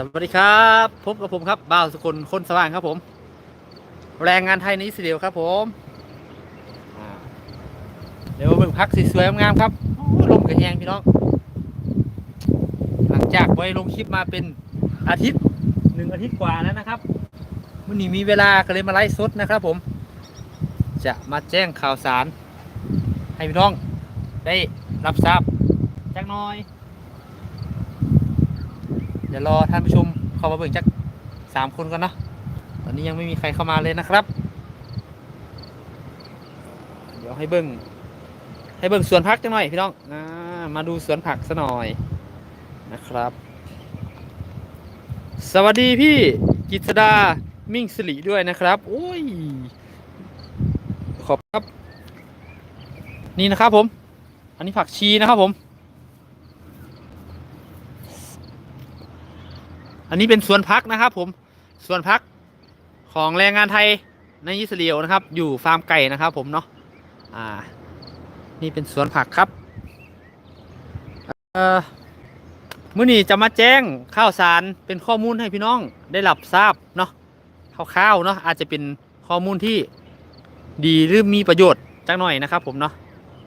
สวัสดีครับพบกับผมครับบ่าวสกุลคนสว่างครับผม แรงงานไทยในอิสราเอลครับผมเดี๋ยวมาเบิ่งพักสวยๆงามๆครับลมกระแยงพี่น้อง หลังจากไว้ลงคลิปมาเป็นอาทิตย์หนึ่งอาทิตย์กว่าแล้วนะครับวันนี้มีเวลาก็เลยมาไลฟ์สดนะครับผม จะมาแจ้งข่าวสาร ให้พี่น้องได้รับทราบจักหน้อย เดี๋ยวรอท่านผู้ชมเข้ามาเบิ่งจักสามคนก่อนเนาะตอนนี้ยังไม่มีใครเข้ามาเลยนะครับ เดี๋ยวให้เบิ่งให้เบิ่งสวนผักจังหน่อยพี่น้องอามาดูสวนผักซะหน่อยนะครับ สวัสดีพี่กิตดามิ่งสิริด้วยนะครับโอ้ยขอบครับ นี่นะครับผม อันนี้ผักชีนะครับผม อันนี้เป็นสวนพักนะครับ ผมสวนพักของแรงงานไทยในอิสราเอลนะครับ อยู่ฟาร์มไก่นะครับ ผมเนาะอ่า นี่เป็นสวนผักครับเอ่อมื่อนี้จะมาแจ้งข่าวสารเป็นข้อมูลให้พี่น้องได้รับทราบเนาะคร่าวๆเนาะอาจจะเป็นข้อมูลที่ดีหรือมีประโยชน์จักหน่อยนะครับ ผมเนาะ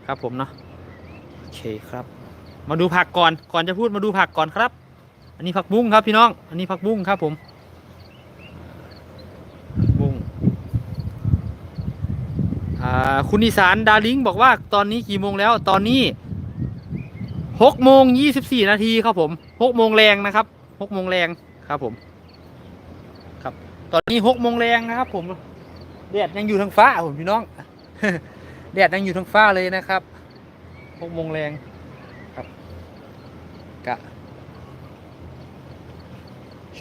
ครับผมเนาะโอเคครับ มาดูผักก่อนก่อนจะพูดมาดูผักก่อนครับ อันนี้ผักบุ้งครับพี่น้อง อันนี้ผักบุ้งครับผมบุ้งอ่าคุณอีสานดาริงบอกว่าตอนนี้กี่โมงแล้ว ตอนนี้หกโมงยี่สิบสี่นาทีครับผมหกโมงแรงนะครับหกโมงแรงครับผม ครับ ตอนนี้หกโมงแรงนะครับ ผมแดดยังอยู่ทางฟ้าผมพี่น้องแดดยังอยู่ทางฟ้าเลยนะครับหกโมงแรงครับกะ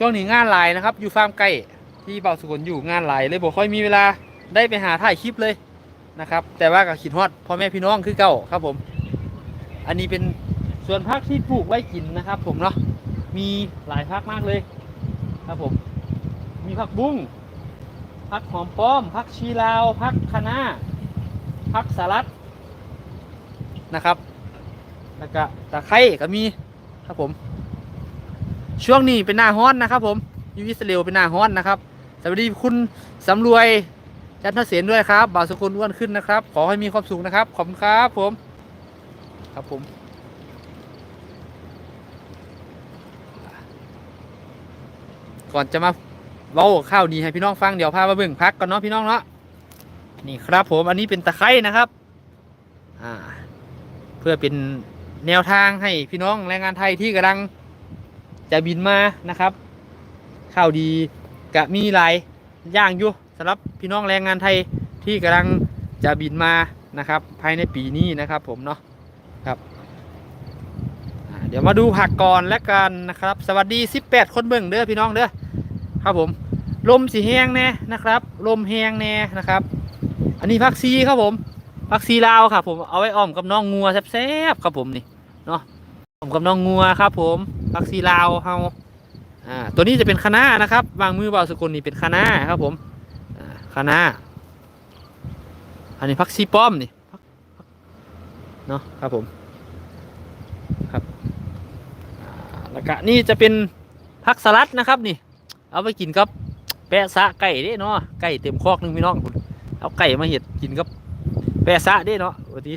ช่วงนี้งานหลายนะครับ อยู่ฟาร์มไก่ที่เบาสุกลอยู่งานหลายเลยบอกค่อยมีเวลาได้ไปหาถ่ายคลิปเลยนะครับ แต่ว่าก็ขีดฮอดพ่อแม่พี่น้องคือเก่าครับผม อันนี้เป็นส่วนพักที่ปลูกไว้กินนะครับ ผมเนาะมีหลายพักมากเลย ครับผม มีผักบุ้งผักหอมป้อมผักชีลาวผักคะน้าผักสลัดนะครับ แล้วก็ตะไคร้ก็มีครับผม ช่วงนี้เป็นหน้าฮ้อนนะครับผมอยูอิสราเอลเป็นหน้าฮ้อนนะครับ สวัสดีคุณสำรวยจันทเสนด้วยครับบ่าวสกุลอ้วนขึ้นนะครับ ขอให้มีความสุขนะครับ ขอบคุณครับผม ครับผม ก่อนจะมาเว้าข้าวดีให้พี่น้องฟังเดี๋ยวพามาเบิ่งพักก่อนเนาะพี่น้องเนาะ นี่ครับผมอันนี้เป็นตะไคร้นะครับ อ่า เพื่อเป็นแนวทางให้พี่น้องแรงงานไทยที่กำลัง จะบินมานะครับข่าวดีกะมีหลายย่างอยู่สำหรับพี่น้องแรงงานไทยที่กำลังจะบินมานะครับ ภายในปีนี้นะครับผมเนาะครับเดี๋ยวมาดูผักก่อนแล้วกันนะครับ สวัสดี 18 คนเบิ่งเด้อพี่น้องเด้อครับผม ลมสีแห้งแน่นะครับ ลมแห้งแน่นะครับ อันนี้ผักซีครับผมผักซีลาวครับผมเอาไว้อ้อมกับน้องงัวแซ่บๆครับผมนี่เนาะอ้อมกับน้องงัวครับผม ผักซีลาวเฮาอ่าตัวนี้จะเป็นคะน้านะครับ วางมือเบาสกุลนี่เป็นคะน้าครับผมอ่าคะน้าอันนี้ผักซีป้อมนี่เนาะครับผมครับอาแล้วก็นี่จะเป็นผักสลัดนะครับนี่ เอาไปกินกับแปะซะไก่เด้เนาะไก่เต็มคอกหนึงพี่น้องเอาไก่มาเห็ดกินกับแปะซะเด้เนาะสวัสดี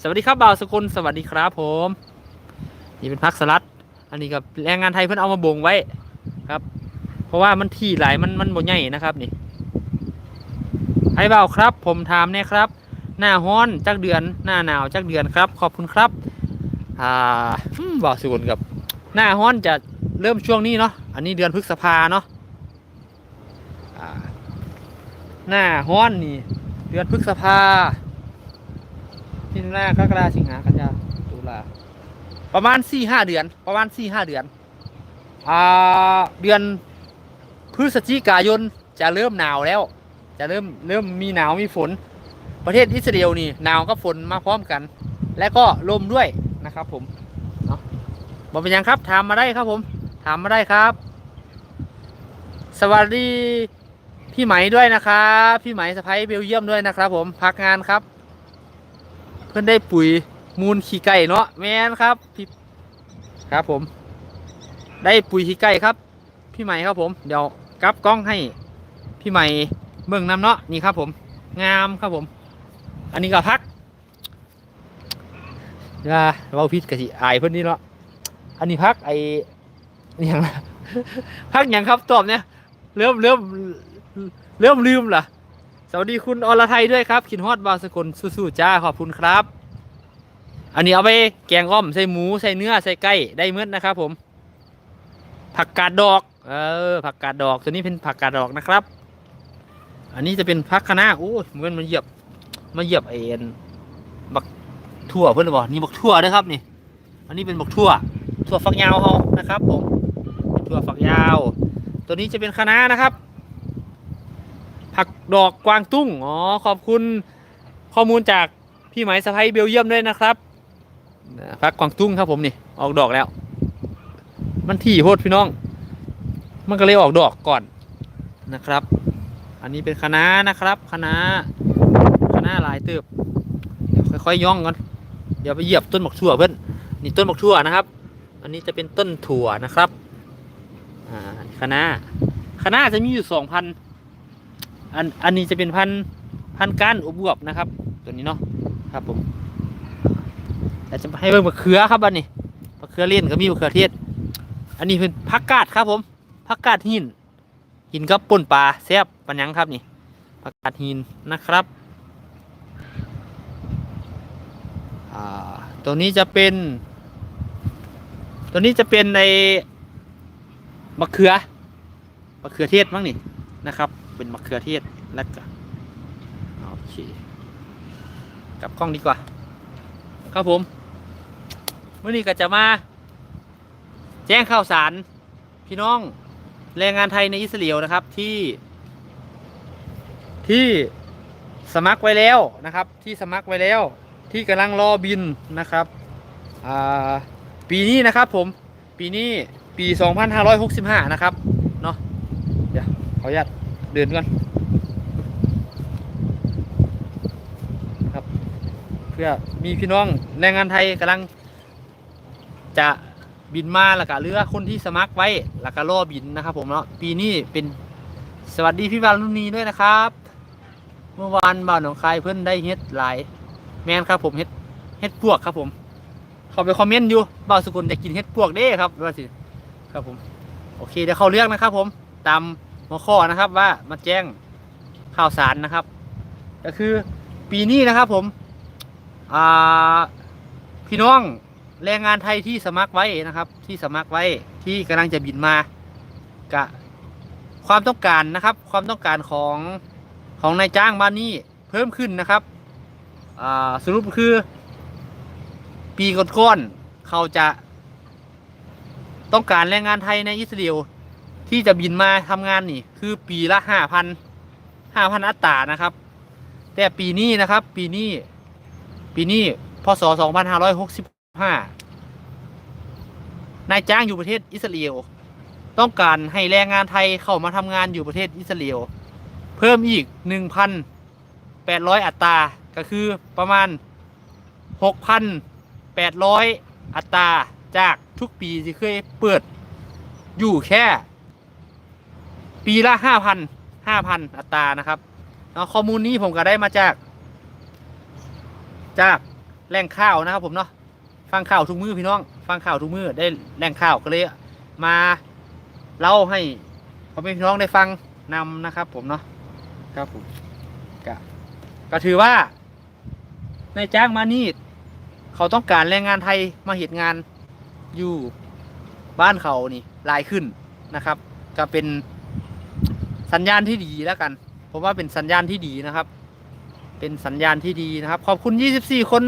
สวัสดีครับบ่าวสกุลสวัสดีครับผม นี่เป็นผักสลัด อันนี้กับแรงงานไทยเพิ่อนเอามาบ่งไว้ครับ เพราะว่ามันที่หลายมันมันบ่ใหญ่นะครับนี่ไอ้เบาครับ ผมถามเนี่ยครับ หน้าฮ้อนจักเดือนหน้าหนาวจักเดือนครับ ขอบคุณครับ อ่าบอกสุนกับหน้าฮ้อนจะเริ่มช่วงนี้เนาะอันนี้เดือนพฤษภาเนาะหน้าฮ้อนนี่ เดือนพฤษภาที่หน้ากรกฎาสิงหากันยาตุลา ประมาณสี่ห้าเดือน ประมาณสี่ห้าเดือน อ่า เดือนพฤศจิกายนจะเริ่มหนาวแล้ว จะเริ่มเริ่มมีหนาวมีฝน ประเทศอิสราเอลนี่หนาวกับฝนมาพร้อมกัน และก็ลมด้วยนะครับ ผมเนาะบอกเป็นยังครับถามมาได้ครับผม ถามมาได้ครับ สวัสดีพี่ไหมด้วยนะครับพี่ไหมสะพ้ายเบลเยียมด้วยนะครับ ผมพักงานครับ เพื่อนได้ปุ๋ย มูลขี่ไก่เนาะแมนครับพี่ครับผม ได้ปุ๋ยขี้ไก่ครับ พี่ใหม่ครับผม เดี๋ยวกลับกล้องให้พี่ใหม่เบิ่งน้ำเนาะนี่ครับผม งามครับผม อันนี้ก็พักอย่าเราพิษกะสิอายเพิ่อนนี่เนาะอันนี้พักไออหย่างพักอย่างครับตอบเนี่ยเริ่มเริ่มเริ่มลืมเหรอสวัสดีคุณอรไทยด้วยครับขินฮอดบาวสกุลสู้ๆจ้าขอบคุณครับ อันนี้เอาไปแกงอ้อมใส่หมูใส่เนื้อใส่ไก่ได้เมื่อนะครับ ผม ผักกาดดอก เออ ผักกาดดอกตัวนี้เป็นผักกาดดอกนะครับ อันนี้จะเป็นผักคะน้าโอ้ยเหมือนมันเหยียบมาเหยียบเอ็นบักถั่วเพื่อนหรือเปล่านี่บักถั่วนะครับนี่ อันนี้เป็นบักถั่วถั่วฝักยาวเขานะครับ ผมเป็นถั่วฝักยาว ตัวนี้จะเป็นคะน้านะครับ ผักดอกกวางตุ้งอ๋อขอบคุณข้อมูลจากพี่หมสะพ้ยเบลเยียมด้วยนะครับ ผักกวางตุ้งครับผมนี่ ออกดอกแล้ว มันถี่โพดพี่น้อง มันก็เลยออกดอกก่อนนะครับ อันนี้เป็นคณะนะครับคณะน้าคะลายเติบเดี๋ยวค่อยๆย่องก่อนเดี๋ยวไปเหยียบต้นบักถั่วเพื่อนนี่ต้นบักถั่วนะครับ อันนี้จะเป็นต้นถั่วนะครับอ่าคะน้าคะจะมีอยู่สองพันอันอันนี้จะเป็นพันพันก้านอบวบนะครับ ตัวนี้เนาะครับผม แต่จะให้เบิ่งมะเขือครับอันนี้มะเขือเล่นก็มีมะเขือเทศ อันนี้เป็นผักกาดครับผมผักกาดหินกินกับป่นปลาแซ่บปัญญังครับนี่ผักกาดหินนะครับตัวนี้จะเป็น ตัวนี้จะเป็นในมะเขือมะเขือเทศมั้งนี่นะครับ เป็นมะเขือเทศแล้วก็โอเคกลับกล้องดีกว่า ครับผม วันนี้ก็จะมาแจ้งข่าวสารพี่น้องแรงงานไทยในอิสราเอลนะครับที่ ที่สมัครไว้แล้วนะครับ ที่สมัครไว้แล้วที่กำลังรอบินนะครับปีนี้นะครับผมปีนี้ปี 2565 นะครับเนาะเดี๋ยวขออนุญาตเดินก่อนครับเพื่อมีพี่น้องแรงงานไทยกำลัง จะบินมาแล้วก็เรือคนที่สมัครไว้แล้วก็รอบินนะครับ ผมเนาะปีนี้เป็นสวัสดีพี่บาลุนีด้วยนะครับ เมื่อวานบ้านหนองคายเพื่อนได้เฮ็ดหลายแมนครับ ผมเฮ็ดเฮ็ดปวกครับ ผมเขาไปคอมเมนต์อยู่บ่าวสกุลอยากกินเฮ็ดปวกเด้ครับว่าสิครับผม โอเคเดี๋ยวเขาเลือกนะครับ ผมตามหัวข้อนะครับว่ามาแจ้งข่าวสารนะครับ ก็คือปีนี้นะครับ ผมอ่าพี่น้อง แรงงานไทยที่สมัครไว้นะครับ ที่สมัครไว้ที่กำลังจะบินมากะความต้องการนะครับ ความต้องการของของนายจ้างบ้านนี้เพิ่มขึ้นนะครับสรุปคือ ปีก่อนๆเขาจะ ต้องการแรงงานไทยในอิสราเอลที่จะบินมาทำงานนี่ คือปีละห้าพันห้าพันอัตรานะครับ แต่ปีนี้นะครับ ปีนี้ ปีนี้พศสองพันห้าร้อยหกสิบ ห้านายจ้างอยู่ประเทศอิสราเอลต้องการให้แรงงานไทยเข้ามาทำงานอยู่ประเทศอิสราเอลเพิ่มอีก 1,800 อัตรา ก็คือประมาณ 6,800 อัตราจากทุกปีที่เคยเปิดอยู่แค่ ปีละ 5,000 5,000 อัตรานะครับข้อมูลนี้ผมก็ได้มาจาก จากแหล่งข่าวนะครับผมเนาะ ฟังข่าวทุกมือพี่น้อง ฟังข่าวทุกมือได้แหล่งข่าวก็เลยมาเล่าให้พ่อแม่พี่น้องได้ฟังนำนะครับ ผมเนาะครับผมก็ก็ถือว่าในจ้างมานี่เขาต้องการแรงงานไทยมาเหตุงานอยู่บ้านเขานี่หลายขึ้นนะครับ ก็เป็นสัญญาณที่ดีแล้วกันผมว่าเป็นสัญญาณที่ดีนะครับ เป็นสัญญาณที่ดีนะครับ ขอบคุณ 24 คน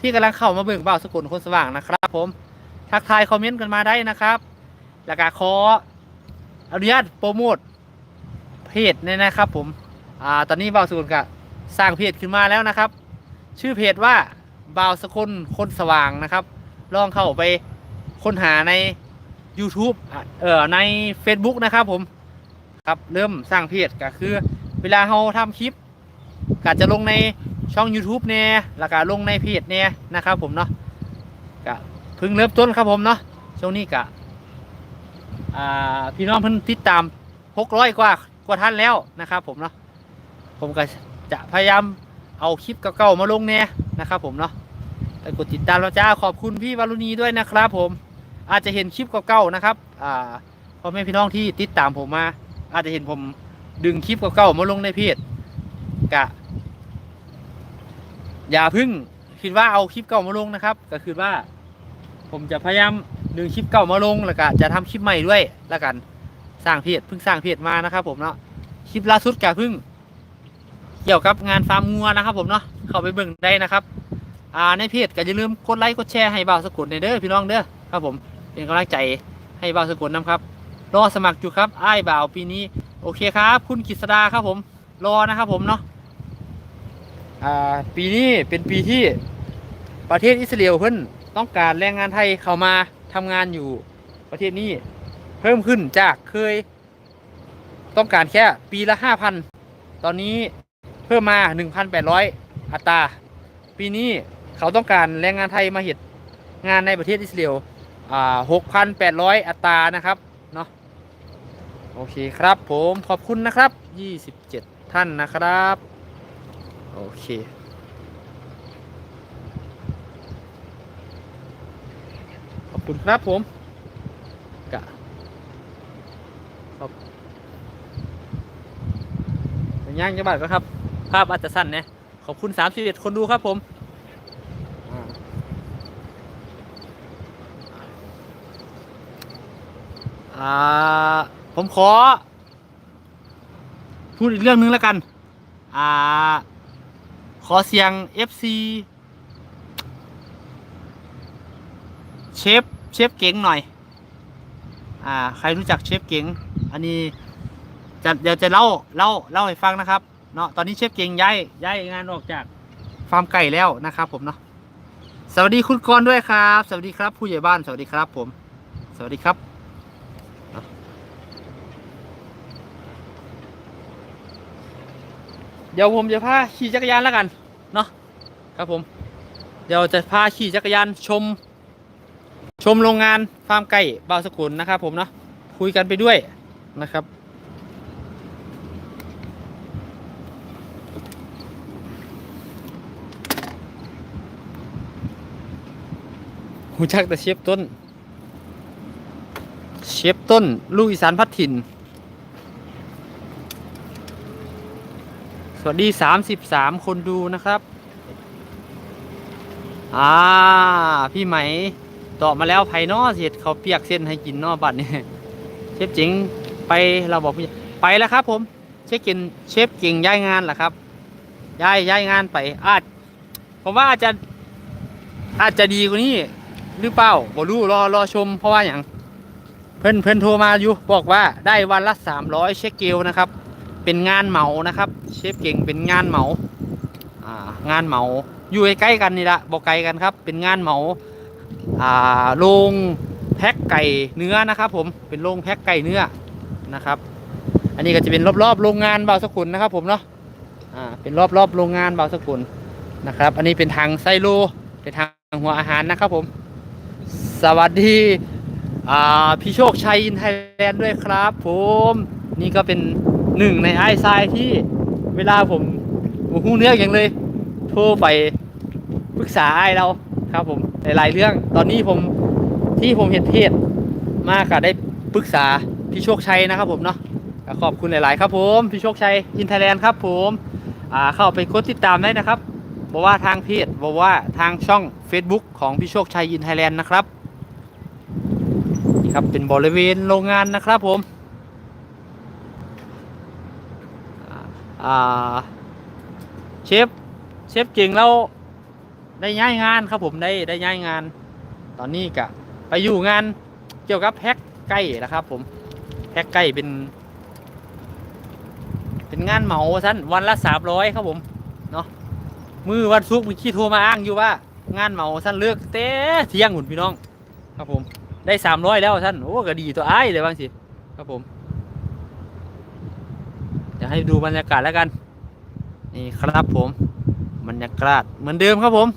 ที่กำลังเข้ามาเบิ่งเบ่าสกุลคนสว่างนะครับ ผมทักทายคอมเมนต์กันมาได้นะครับ แล้วก็ขออนุญาตโปรโมทเพจเนี่ยนะครับ ผมอ่าตอนนี้เบ่าสกุลก็สร้างเพจขึ้นมาแล้วนะครับ ชื่อเพจว่าบ่าวสกุลคนสว่างนะครับ ลองเข้าไปค้นหาใน YouTube อ่อใน Facebook นะครับผมครับเริ่มสร้างเพจก็คือ เวลาเราทำคลิปก็จะลงใน ช่อง YouTube เนี่ยแล้วก็ลงในเพจเนี่ยนะครับผมเนาะก็พิ่งเริ่มต้นครับผมเนาะช่วงนี้ก็พี่น้องเพิ่นติดตามหกร้อยกว่ากว่าท่านแล้วนะครับผมเนาะผมก็จะพยายามเอาคลิปเก่าๆมาลงเนี่ยนะครับ ผมเนาะแต่กดติดตามเราจ้าขอบคุณพี่วารุณีด้วยนะครับ ผมอาจจะเห็นคลิปเก่าๆนะครับอ่าพ่อแม่พี่น้องที่ติดตามผมมา อาจจะเห็นผมดึงคลิปเก่าๆมาลงในเพจกะ อย่าพึ่งคิดว่าเอาคลิปเก่ามาลงนะครับ ก็คือว่า ผมจะพยายามดึงคลิปเก่ามาลงแล้วก็จะทำคลิปใหม่ด้วยแล้วกันสร้างเพจเพิ่งสร้างเพจมานะครับ ผมเนาะคลิปล่าสุดก็เพิ่ง เกี่ยวกับงานฟาร์มงัวนะครับ ผมเนาะเข้าไปเบิ่งได้นะครับ อ่าในเพจก็อย่าลืมกดไลค์กดแชร์ให้บ่าวสกุลในเด้อพี่น้องเด้อครับผมเป็นกำลังใจให้บ่าวสกุลนะครับรอสมัครอยู่ครับไอ้บ่าวปีนี้ โอเคครับ คุณกฤษดาครับผม รอนะครับผมเนาะ ปีนี้เป็นปีที่ประเทศอิสราเอลเพิ่นต้องการแรงงานไทยเข้ามาทำงานอยู่ประเทศนี้เพิ่มขึ้นจากเคย ต้องการแค่ปีละห้าพันตอนนี้เพิ่มมา1,800อัตรา ปีนี้เขาต้องการแรงงานไทยมาเห็ดงานในประเทศอิสราเอลอ่า6,800อัตรานะครับเนาะโอเคครับผมขอบคุณนะครับ27ท่านนะครับ โอเค ขอบคุณครับผมกะขอบย่างจังบัดก็ครับ ภาพอาจจะสั้นนะขอบคุณ31คนดูครับผมอ่าผมขอ พูดอีกเรื่องนึงแล้วกัน อ่า ขอเสียง FC เชฟเชฟเก๋งหน่อย อ่า ใครรู้จักเชฟเก๋งอันนี้จะเดี๋ยวจะเล่าเล่าเล่าให้ฟังนะครับเนาะตอนนี้เชฟเก๋งย้ายย้ายงานออกจากฟาร์มไก่แล้วนะครับ ผมเนาะสวัสดีคุณกรด้วยครับ สวัสดีครับ ผู้ใหญ่บ้านสวัสดีครับ ผม สวัสดีครับ เดี๋ยวผมจะพาขี่จักรยานแล้วกันเนาะครับผม เดี๋ยวจะพาขี่จักรยานชม ชมโรงงานฟาร์มไก่บาวสกุลนะครับ ผมเนาะคุยกันไปด้วยนะครับหูจักแต่เชฟต้น เชฟต้น ลูกอีสานพัดถิ่น สวัสดี 33 คนดูนะครับ อ่า พี่ไหมตอบมาแล้วไผ่นอเสร็จเขาเปียกเส้นให้กินนอบัดนี่เชฟจิงไปเราบอกพี่ไปแล้วครับ ผมเชฟกินเชฟเก่งย้ายงานเหรอครับย้ายย้ายงานไปอาจผมว่าอาจจะอาจจะดีกว่านี้หรือเปล่าบ่รู้รอรอชมเพราะว่าอย่างเพิ่อนเพิ่อนโทรมาอยู่บอกว่าได้วันละ300เช็คเกลนะครับ เป็นงานเหมานะครับ เชฟเก่งเป็นงานเหมาอ่างานเหมาอยู่ใกล้กันนี่ละบอกไกลกันครับ เป็นงานเหมาอ่าโรงแพ็คไก่เนื้อนะครับ ผมเป็นโรงแพ็คไก่เนื้อนะครับ อันนี้ก็จะเป็นรอบๆโรงงานบ่าวสกุลนะครับผมเนาะอ่าเป็นรอบๆโรงงานบ่าวสกุลนะครับ อันนี้เป็นทางไซโลเป็นทางหัวอาหารนะครับผม สวัสดีอ่าพี่โชคชัยอินไทยแลนด์ด้วยครับ ผมนี่ก็เป็น หนึ่งในไอซายที่เวลาผมหมูหูเนื้ออย่างเลย โทรไปปรึกษาไอเราครับผมหลายๆเรื่อง ตอนนี้ผมที่ผมเห็นเพจมากอะได้ปรึกษาพี่โชคชัยนะครับผมเนาะขอบคุณหลาย ๆ ครับผมพี่โชคชัยอินไทยแลนด์ครับผมเข้าไปกดติดตามได้นะครับบอกว่าทางเพจบอกว่าทางช่อง Facebook ของพี่โชคชัยอินไทยแลนด์นะครับนี่ครับเป็นบริเวณโรงงานนะครับผมอ่าอ่า เชฟเชฟเก่งเราได้ย้ายงานครับผมได้ได้ย้ายงาน ตอนนี้กะไปอยู่งานเกี่ยวกับแพ็กไก่นะครับ ผมแพ็กไก่เป็น เป็นงานเหมาสั้นวันละสามร้อยครับผมเนาะมือวันศุกร์มีขี้โทรมาอ้างอยู่ว่า งานเหมาสั้นเลือกเต้เที่ยงหุ่นพี่น้อง ครับผม ได้สามร้อยแล้วท่านโอ้ก็ดีตัวไอ้เลยบางสิ ครับผม ดี๋ยวให้ดูบรรยากาศแล้วกัน นี่ครับผมบรรยากาศเหมือนเดิมครับผม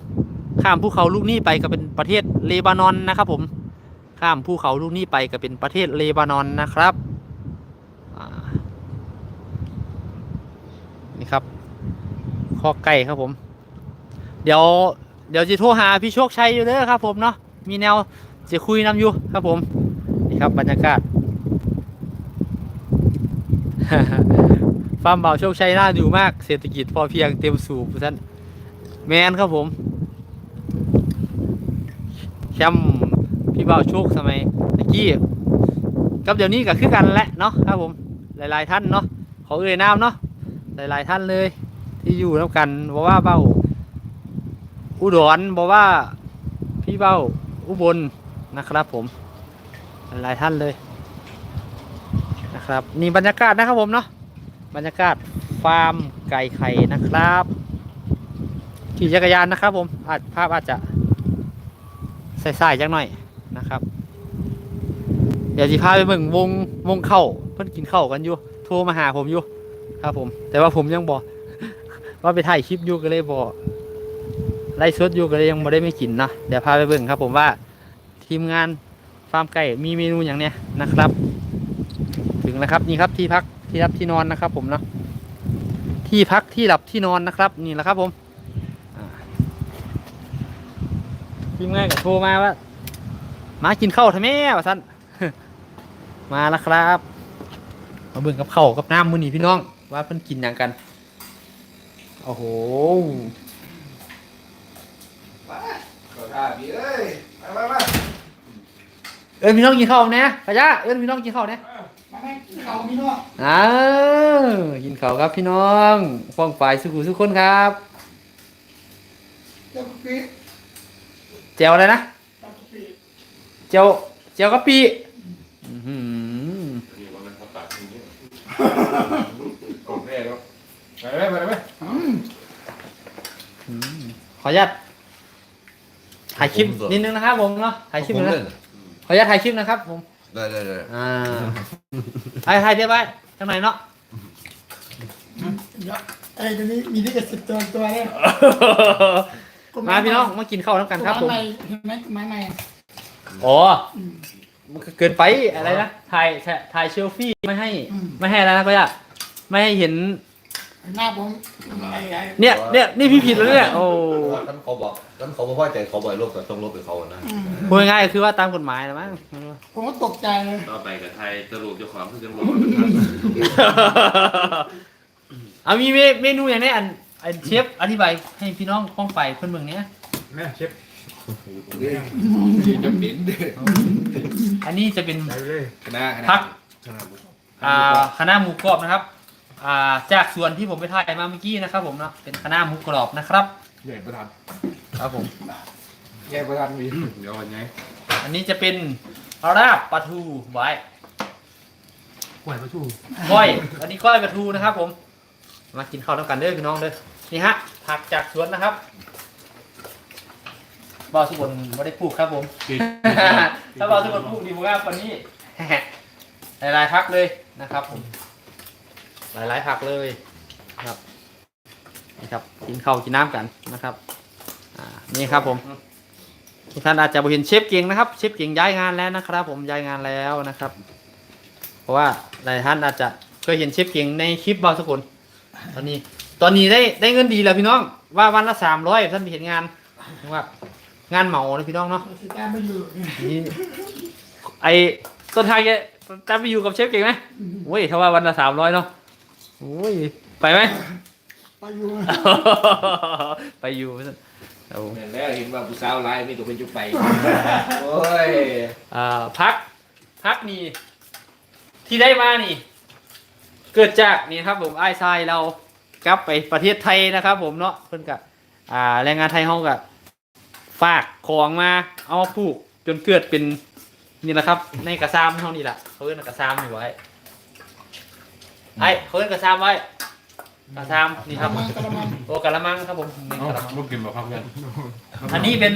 ข้ามภูเขาลูกนี้ไปก็เป็นประเทศเลบานอนนะครับผม ข้ามภูเขาลูกนี้ไปก็เป็นประเทศเลบานอนนะครับนี่ครับข้อไก่ครับผม เดี๋ยวเดี๋ยวจะโทรหาพี่โชคชัยอยู่เด้อครับ ผมเนาะมีแนวจะคุยนำอยู่ครับผมนี่ครับบรรยากาศ ฟาร์มเบาโชคชัยน่าดูมาก เศรษฐกิจพอเพียงเต็มสูบท่านแมนครับผมแคมป์พี่เบาโชคสมัยตะกี้กับเดี๋ยวนี้ก็คือกันแหละเนาะครับผมหลายๆท่านเนาะขอเอ่ยนามเนาะหลาย ๆท่านเลย ที่อยู่น้ำกันบอกว่าเบาอุดรบอกว่าพี่เบาอุบลนะครับผมหลายๆท่านเลยนะครับนี่บรรยากาศนะครับผมเนาะ บรรยากาศฟาร์มไก่ไข่นะครับขี่จักรยานนะครับผมอาจภาพอาจจะใส่ๆจังหน่อยนะครับ เดี๋ยวจีพาไปเบิ่งวงวงเข้าเพิ่นกินเข้ากันอยู่โทรมาหาผมอยู่ครับ ผม แต่ว่าผมยังบอกว่าไปถ่ายคลิปอยู่ก็เลยบอกไล่สดอยู่ก็เลยยังไม่ได้ไม่กินนะเดี๋ยวพาไปเบิ่งครับ ผมว่าทีมงานฟาร์มไก่มีเมนูอย่างเนี้ยนะครับ ถึงแล้วครับนี่ครับที่พัก ที่รับที่นอนนะครับ ผมเนาะที่พักที่หลับที่นอนนะครับ นี่แหละครับผมทีมงานก็โทรมาว่ามากินข้าวทำไมวะท่านมาแล้วครับ มาเบิ่งกับข้าวกับน้ำมือนี้พี่น้อง ว่าเพิ่นกินหยังกันโอ้โหขอท่ามีเอ้ยมามามาเอิญพี่น้องกินข้าวแน่ขยะเอิญพี่น้องกินข้าว แน่มาให้เขาพี่น้องอ้าวกินข้าวครับพี่น้องฟ้องฝ่ายสุขุสุขคนครับเจ้าพี่แจวอะไรนะเจ้าพี่แจวแจวกะปิอื้อหือนี่ว่ามันเขาตัดอย่างนี้กดแน่แล้วไปไหมไปไหมอืมขออนุญาตถ่ายคลิปนิดนึงนะครับผมเนาะถ่ายคลิปหนึงนะขออนุญาตถ่ายคลิปนะครับผม ได้ได้ได้อ่าถ่ายถ่ายเรียบร้อยจังไหนเนาะเดี๋ยวไอ้ตัวนี้มีที่เจ็ดสิบตัวตัวเนี่ยมาพี่น้องมากินข้าวน้ำกันครับผมไม้เห็นไหมไม้ใหม่อ๋อมันก็เกินไปอะไรนะถ่ายถ่ายถ่ายเชลฟี่ไม่ให้ ไม่ให้แล้วนะก็อยากไม่ให้เห็น หน้าผมไอ้ไอ้เนี่ยเนี่ยนี่พี่ผิดแล้วเนี่ยโอ้ท่านเขาบอกท่านเขาบอกว่าใจเขาบ่อยลบแต่ต้องลบไปเขานะอืมพูดง่ายๆคือว่าตามกฎหมายนะมั้งผมก็ตกใจเลยต่อไปกับไทยสรุปเจ้าของเพื่อจะรอเอามีเมเมนูอย่างนี้อันอันเชฟอธิบายให้พี่น้องข้องไฟเพื่อนเมืองเนี้ยแม่เชฟที่จะปิ้นอันนี้จะเป็นคณะคณะพักอ่าคณะหมูกรอบนะครับ อ่าจากส่วนที่ผมไปถ่ายมาเมื่อกี้นะครับ ผมเนาะเป็นคณะหมูกรอบนะครับ ใหญ่ประธานครับผม ใหญ่ประธานมีเดี๋ยววันนี้อันนี้จะเป็นราบปลาทูไว้กล้วยประตูก้อยอันนี้ก้อยปลาทูนะครับ ผม มากินข้าวแล้วกันเด้อพี่น้องเด้อนี่ฮะผักจากสวนนะครับบ่าวสุบนไม่ได้ปลูกครับผม ถ้าบ่าวสุบนปลูกดีมากกว่านี้หลายๆพักเลยนะครับผม หลายๆผักเลยครับนี่ครับกินข้าวกินน้ำกันนะครับอ่านี่ครับผมทุกท่านอาจจะบ่เห็นเชฟเก่งนะครับเชฟเก่งย้ายงานแล้วนะครับ ผมย้ายงานแล้วนะครับ เพราะว่าหลายท่านอาจจะเคยเห็นเชฟเก่งในคลิปบางสกุลตอนนี้ตอนนี้ได้ได้เงินดีแล้วพี่น้องว่าวันละสามร้อยท่านไปเห็นงานว่างานเหมานะพี่น้องเนาะสิการไม่อยู่นี่ไอต้นทางแกจะไปอยู่กับเชฟเก่งไหมโอ้ยถ้าว่าวันละสามร้อยเนาะ โอ้ยไปไหม ไปอยู่ไปอยู่เอาเนี่ยแล้วเห็นว่าผู้สาวไลน์มีตัวเป็นจุไป โอ้ยอ่าพัก พักนี่ ที่ได้มานี่ เกิดจากนี่ครับผมไอ้ทรายเรากลับไปประเทศไทยนะครับ ผมเนาะเพิ่นกับอ่าแรงงานไทยเฮากับฝากของมาเอามาปลูกจนเกิดเป็นนี่แหละครับ ในกระซามเท่านี้แหละเขาเรียกกระซามอยู่ไว้ ไอ้เขาเรียกกระซามไว้กระซามนี่ครับกะละมังกะละมังโอ้กะละมังครับผมนี่กะละมังลูกกินแบบพักกันอันนี้เป็น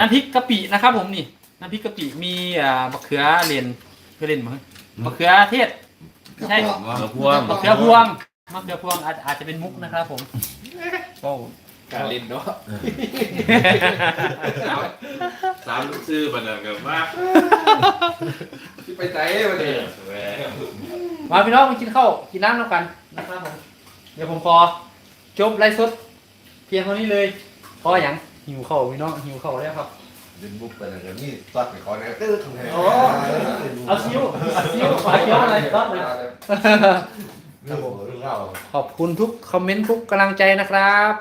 น้ำพริกกะปินะครับ ผมนี่น้ำพริกกะปิมีอ่ามะเขือเลนเขือเลนมั้งมะเขือเทศใช่ว่าพวงมะเขือพวงมะเขือพวงอาจอาจจะเป็นมุกนะครับ ผมก็การเล่นเนาะสามลูกซื้อบันเทิงกันมากที่ไปใจมาเนี่ย มาพี่น้องมากินข้าวกินน้ำแล้วกันนะครับผมเดี๋ยวผมขอจบไลฟ์สดเพียงเท่านี้เลยเพราะอย่างหิวข้าวพี่น้องหิวข้าวแล้วครับดินบุกไปแล้วก็นี่ตัดไปขอเนี่ยตื้อทำไงโอ้เอาซิวซิวฝาเขียวอะไรก็เลยเรื่องเรื่องเล่าขอบคุณทุกคอมเมนต์ทุกกำลังใจนะครับ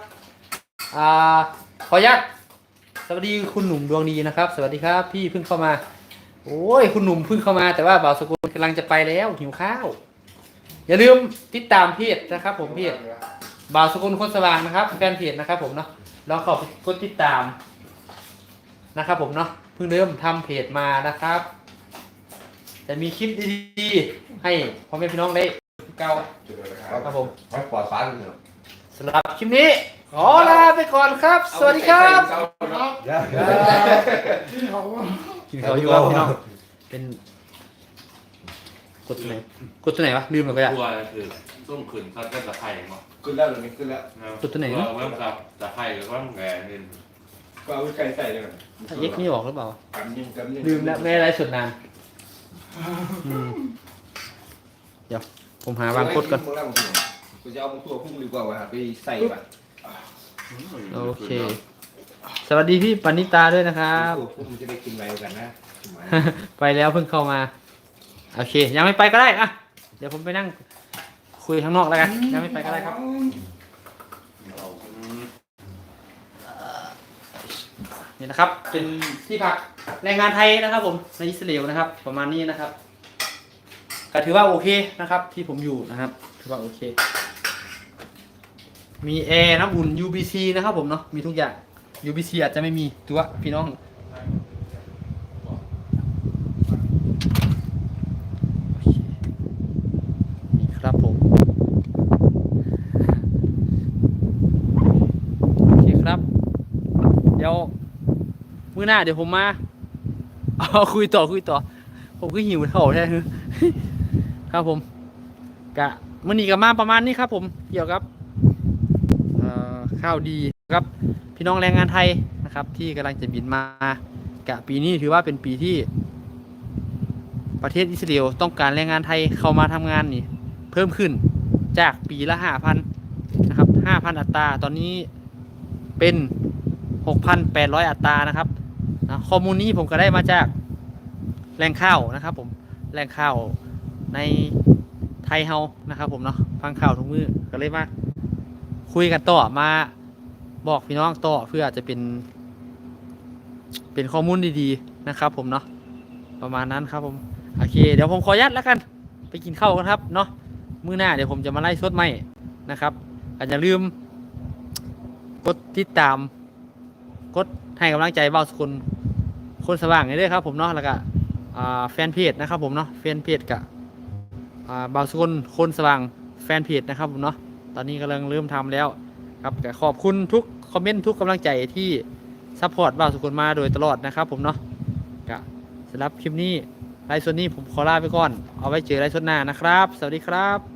อ่าขออนุญาตสวัสดีคุณหนุ่มดวงดีนะครับ สวัสดีครับ พี่เพิ่งเข้ามา โอ้ย คุณหนุ่มเพิ่งเข้ามาแต่ว่าบ่าวสกุลกำลังจะไปแล้วหิวข้าว อย่าลืมติดตามเพจนะครับ ผมเพจบ่าวสกุลคนสว่างนะครับแฟนเพจนะครับ ผมเนาะแล้วขอบกดติดตามนะครับ ผมเนาะเพิ่งเริ่มทำเพจมานะครับจะมีคลิปดีๆให้พ่อแม่พี่น้องได้เก่าครับผมเขาปลอดสารเลยสำหรับคลิปนี้ ขอลาไปก่อนครับ สวัสดีครับยาที่เขาว่า กินเขาวอยู่ครับพี่น้อง เป็น กดตัวไหน กดตัวไหนวะ ลืมไปอะตัวคือส้มขืนซัดกับตะไคร่มั้งขึ้นแล้วหรือไม่ขึ้นแล้วกดตัวไหนเนาะเนาะว่ากับตะไคร่หรือว่าแหวนนี่ก็เอาไก่ใส่เลยถ้าเอ็กนี่ออกหรือเปล่ากันยิงกันยิงลืมแล้วไม่ได้ไลฟ์สดนานอืมเดี๋ยว ผมหาวางกดก่อน กูจะเอาตัวพุ่งดีกว่าว่ะไปใส่ป่ะโอเค สวัสดีพี่ปณิตาด้วยนะครับตัวพุ่งจะได้กินไวกันนะไปแล้วเพิ่งเข้ามาโอเค ยังไม่ไปก็ได้อะเดี๋ยวผมไปนั่ง คุยข้างนอกแล้วกันยังไม่ไปก็ได้ครับ นี่นะครับ เป็นที่พักแรงงานไทยนะครับ ผมในอิสราเอลนะครับ ประมาณนี้นะครับก็ถือว่าโอเคนะครับ ที่ผมอยู่นะครับ ถือว่าโอเค มีแอร์น้ำอุ่น UBC นะครับผมเนาะมีทุกอย่าง UBC อาจจะไม่มีตัวพี่น้อง นี่ครับผม โอเคครับ เดี๋ยว มื้อหน้าเดี๋ยวผมมาเอาคุยต่อคุยต่อ ผมก็หิวเท่าแท้ครับผม กะมื่อนี้ก็มาประมาณนี้ครับผม เกี่ยวกับข้าวดีครับ พี่น้องแรงงานไทยนะครับที่กำลังจะบินมากะปีนี้ถือว่าเป็นปีที่ประเทศอิสราเอลต้องการแรงงานไทยเข้ามาทำงานนี่เพิ่มขึ้นจากปีละห้าพันนะครับห้าพันอัตราตอนนี้เป็นหกพันแปดร้อยอัตรานะครับนะข้อมูลนี้ผมก็ได้มาจากแหล่งข่าวนะครับผมแหล่งข่าวในไทยเฮานะครับผมเนาะฟังข่าวทุกมือก็เลยมาคุยกันต่อมา บอกพี่น้องต่อเพื่อจะเป็น เป็นข้อมูลดีๆนะครับ ผมเนาะประมาณนั้นครับผมโอเค เดี๋ยวผมขออนุญาตแล้วกัน ไปกินข้าวกันครับเนาะมื้อหน้าเดี๋ยวผมจะมาไล่สดใหม่นะครับอาจจะลืม กดติดตาม กดให้กำลังใจเบ้าสกุลคนสว่างนี่ด้วยครับ ผมเนาะแล้วก็แฟนเพจนะครับ ผมเนาะแฟนเพจกับอ่าเบ้าสกุลคนสว่างแฟนเพจนะครับผมเนาะตอนนี้กำลังเริ่มทำแล้วครับขอบคุณทุก คอมเมนต์ทุกกำลังใจที่ซัพพอร์ตบ่าสกุลมาโดยตลอดนะครับผมเนาะก็สำหรับคลิปนี้ไลฟ์สดนี้ผมขอลาไปก่อน เอาไว้เจอไลฟ์สดหน้านะครับ สวัสดีครับ